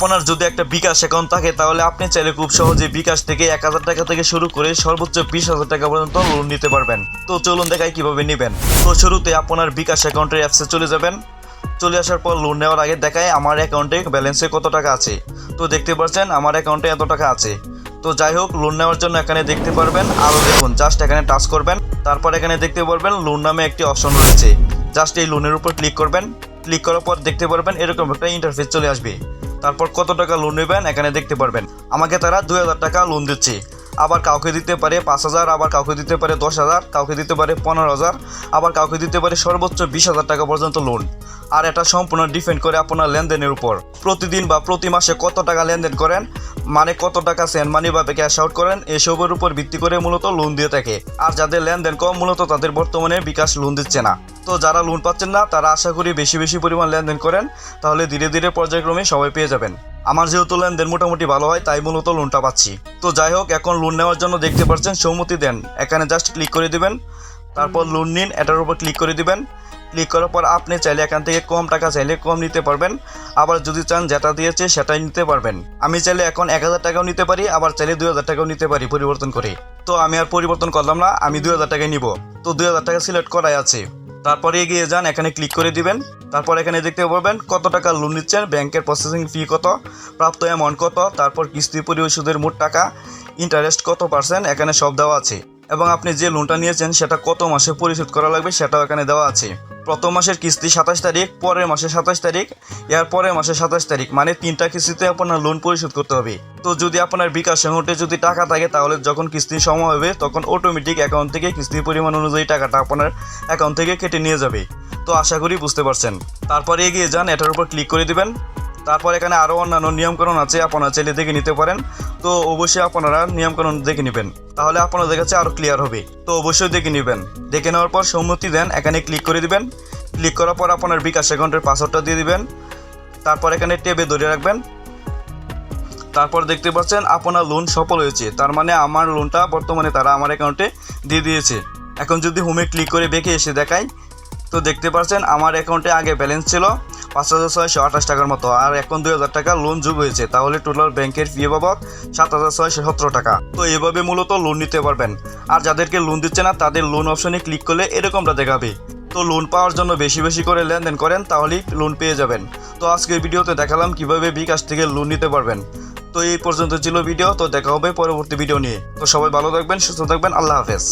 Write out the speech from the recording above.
আপনার যদি একটা বিকাশ অ্যাকাউন্ট থাকে, তাহলে আপনি চাইলে খুব সহজে বিকাশ থেকে এক হাজার টাকা থেকে শুরু করে সর্বোচ্চ বিশ হাজার টাকা পর্যন্ত লোন নিতে পারবেন। তো চলুন দেখাই কীভাবে নেবেন। তো শুরুতে আপনার বিকাশ অ্যাকাউন্টের অ্যাপসে চলে যাবেন। চলে আসার পর লোন নেওয়ার আগে দেখায় আমার অ্যাকাউন্টে ব্যালেন্সে কত টাকা আছে। তো দেখতে পাচ্ছেন, আমার অ্যাকাউন্টে এত টাকা আছে। তো যাই হোক লোন নেওয়ার জন্য এখানে দেখতে পারবেন আরও দেখুন জাস্ট এখানে টাচ করবেন। তারপর এখানে দেখতে পারবেন লোন নামে একটি অপশন রয়েছে। জাস্ট এই লোনের উপর ক্লিক করবেন। ক্লিক করার পর দেখতে পারবেন, এরকম একটা ইন্টারফেস চলে আসবে। তারপর কত টাকা লোন নেবেন এখানে দেখতে পারবেন। আমাকে তারা দুই হাজার টাকা লোন দিচ্ছে। আবার কাউকে দিতে পারে পাঁচ হাজার, আবার কাউকে দিতে পারে দশ হাজার, কাউকে দিতে পারে পনেরো হাজার, আবার কাউকে দিতে পারে সর্বোচ্চ বিশ হাজার টাকা পর্যন্ত লোন আর এটা সম্পূর্ণ ডিপেন্ড করে আপনার লেনদেনের উপর। প্রতিদিন বা প্রতি মাসে কত টাকা লেনদেন করেন মানে কত টাকা সেন্ড মানি বা ক্যাশ আউট করেন, এসবের উপর ভিত্তি করে মূলত লোন দিয়ে থাকে। আর যাদের লেনদেন কম, মূলত তাদের বর্তমানে বিকাশ লোন দিচ্ছে না। তো যারা লোন পাচ্ছেন না, তারা আশা করি বেশি বেশি পরিমাণ লেনদেন করেন, তাহলে ধীরে ধীরে পর্যায়ক্রমে সবাই পেয়ে যাবেন। আমার যেহেতু লেনদেন মোটামুটি ভালো হয়, তাই মূলত লোনটা পাচ্ছি। তো যাই হোক, এখন লোন নেওয়ার জন্য দেখতে পাচ্ছেন সৌমতি দেন। এখানে জাস্ট ক্লিক করে দিবেন, তারপর লোন নিন, এটার উপর ক্লিক করে দিবেন। ক্লিক করার পর আপনি চাইলে এখান থেকে কম টাকা চাইলে কম নিতে পারবেন। আবার যদি চান যেটা দিয়েছে সেটাই নিতে পারবেন। আমি চাইলে এখন এক হাজার টাকাও নিতে পারি, আবার চাইলে দুই হাজার টাকাও নিতে পারি পরিবর্তন করে। তো আমি আর পরিবর্তন করলাম না, আমি দুই হাজার টাকায় নিব। তো দুই হাজার টাকা সিলেক্ট করাই আছে। তারপরে এগিয়ে যান, এখানে ক্লিক করে দিবেন। তারপর এখানে দেখতে পারবেন কত টাকা লোন নিচ্ছেন ব্যাংকের প্রসেসিং ফি কত, প্রাপ্ত অ্যামাউন্ট কত, তারপর কিস্তি পরিশোধের মোট টাকা ইন্টারেস্ট কত পার্সেন্ট এখানে সব দেওয়া আছে। এবং আপনি যে লোনটা নিয়েছেন, সেটা কত মাসে পরিশোধ করা লাগবে সেটাও এখানে দেওয়া আছে। প্রথম মাসের কিস্তি সাতাশ তারিখ, পরের মাসে সাতাশ তারিখ, এর পরের মাসে সাতাশ তারিখ মানে তিনটা কিস্তিতে আপনার লোন পরিশোধ করতে হবে। তো যদি আপনার বিকাশ অ্যাকাউন্টে যদি টাকা থাকে, তাহলে যখন কিস্তির সময় হবে, তখন অটোমেটিক অ্যাকাউন্ট থেকে কিস্তির পরিমাণ অনুযায়ী টাকাটা আপনার অ্যাকাউন্ট থেকে কেটে নিয়ে যাবে। তো আশা করি বুঝতে পারছেন। তারপরে এগিয়ে যান, এটার উপর ক্লিক করে দিবেন। তারপর এখানে আরও অন্যান্য নিয়মকানুন আছে, আপনারা চাইলে দেখে নিতে পারেন। তো অবশ্যই আপনারা নিয়মকানুন দেখে নেবেন। তাহলে আপনাদের কাছে আরও ক্লিয়ার হবে। তো অবশ্যই দেখে নেবেন। দেখে নেওয়ার পর সম্মতি দেন, এখানে ক্লিক করে দিবেন। ক্লিক করার পর আপনার বিকাশ অ্যাকাউন্টের পাসওয়ার্ডটা দিয়ে দিবেন। তারপর এখানে টেবে ধরে রাখবেন। তারপর দেখতে পাচ্ছেন আপনার লোন সফল হয়েছে। তার মানে আমার লোনটা বর্তমানে তারা আমার অ্যাকাউন্টে দিয়ে দিয়েছে। এখন যদি হোমে ক্লিক করে বেঁকে এসে দেখাই তো দেখতে পাচ্ছেন আমার অ্যাকাউন্টে আগে ব্যালেন্স ছিল। পাঁচ হাজার ছয়শো আঠাশ টাকার মতো। আর এখন দুই হাজার টাকা লোন যোগ হয়েছে, তাহলে টোটাল ব্যাংকের ফি বাবদ সাত হাজার ছয়শো সতেরো টাকা। তো এভাবে মূলত লোন নিতে পারবেন। আর যাদেরকে লোন দিচ্ছে না, তাদের লোন অপশনে ক্লিক করলে এরকমটা দেখাবে। তো লোন পাওয়ার জন্য বেশি বেশি করে লেনদেন করেন, তাহলেই লোন পেয়ে যাবেন। তো আজকের ভিডিওতে দেখালাম কীভাবে বিকাশ থেকে লোন নিতে পারবেন। তো এই পর্যন্ত ছিল ভিডিও, তো দেখা হবে পরবর্তী ভিডিও নিয়ে। তো সবাই ভালো থাকবেন, সুস্থ থাকবেন, আল্লাহ হাফেজ।